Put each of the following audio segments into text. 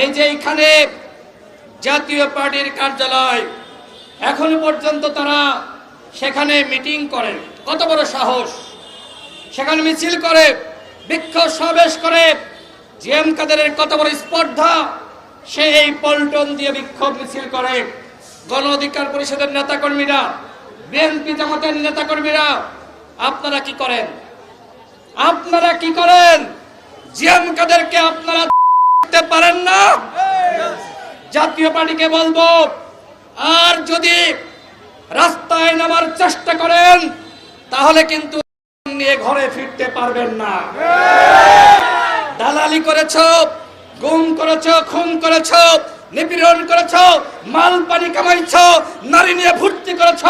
এই যে এখানে জাতীয় পার্টির কার্যালয়, এখনও পর্যন্ত তারা সেখানে মিটিং করে। কত বড় সাহস। সেখানে মিছিল করে, বিক্ষোভ সমাবেশ করে। জিএম কাদেরের কত বড় স্পর্ধা, সে এই পল্টন দিয়ে বিক্ষোভ মিছিল করে। গণ অধিকার পরিষদের নেতাকর্মীরা, বিএনপি জামাতের নেতাকর্মীরা, আপনারা কি করেন? আপনারা কি করেন? জিএম কাদেরকে আপনারা দেখতে পারেন না। জাতীয় পার্টিকে বলব, আর যদি রাস্তায় নামার চেষ্টা করেন, তাহলে কিন্তু নিয়ে ঘরে ফিরতে পারবেন না। দালালি করেছ, গুম করেছ, খুন করেছ, নিপীড়ন করেছ মাল পানি কামাইছ, নারী নিয়ে ভর্তি করেছ,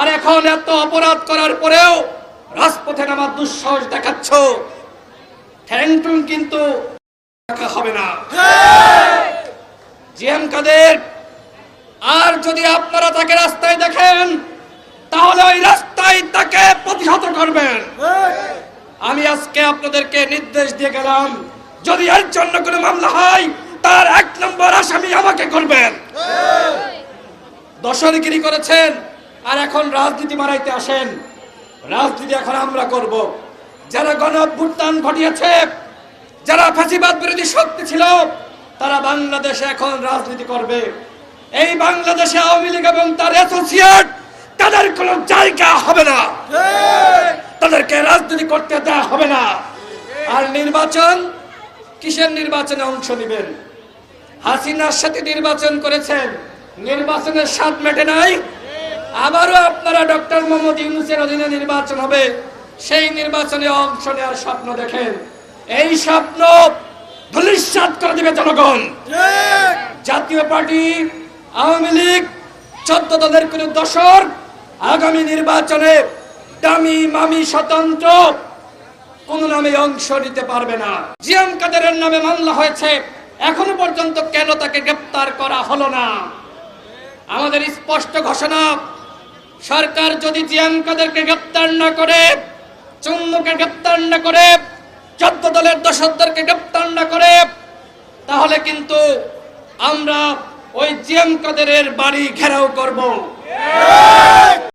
আর এখন এত অপরাধ করার পরেও রাজপথে নামার দুঃসাহস দেখাচ্ছ। ঠ্যাংটুং কিন্তু হবে না। জিএম কাদের, আর যদি আপনারা তাকে রাস্তায় দেখেন, তাহলে ওই রাস্তায় তাকে প্রতিহত করবেন। আমি আজকে আপনাদেরকে নির্দেশ দিয়ে গেলাম, যদি এর জন্য কোনো মামলা হয়, তার এক নম্বর আসামি আমাকে করবেন। দশরগিরি করেছেন, আর এখন রাজনীতি মারাইতে আসেন। রাজনীতি এখন আমরা করব। যারা গণ ঘটিয়েছে যারা ফাঁসিবাদ বিরোধী শক্তি ছিল, তারা বাংলাদেশে এখন রাজনীতি করবে। এই বাংলাদেশে আওয়ামী লীগ এবং তার অ্যাসোসিয়েট তাদের কোনো জায়গা হবে না। তাদেরকে রাজনীতি করতে দেওয়া হবে না। আর নির্বাচন, কিসের নির্বাচনে অংশ নেবেন? হাসিনার সাথে নির্বাচন করেছেন। নির্বাচনের স্বাদ মেটে নাই। আবারও আপনারা ডক্টর মোহাম্মদ ইউনুসের অধীনে নির্বাচন হবে। সেই নির্বাচনে অংশ নেওয়ার স্বপ্ন দেখেন। এই স্বপ্ন ধূলিসাৎ করে দেবে জনগণ। জাতীয় পার্টি আওয়ামী লীগ চোদ্দ দলের কোন দশর আগামী নির্বাচনে দামি মামি স্বতন্ত্র কোন নামে অংশ নিতে পারবে না। জিএম কাদেরের নামে মামলা হয়েছে। এখনও পর্যন্ত কেন তাকে গ্রেপ্তার করা হলো না? আমাদের স্পষ্ট ঘোষণা সরকার যদি জিএম কাদেরকে গ্রেপ্তার না করে চুম্মুকে গ্রেপ্তার না করে চোদ্দ দলের দশকদেরকে গ্রেপ্তার না করে, তাহলে কিন্তু আমরা ওই জিএম কাদেরের বাড়ি ঘেরাও করব।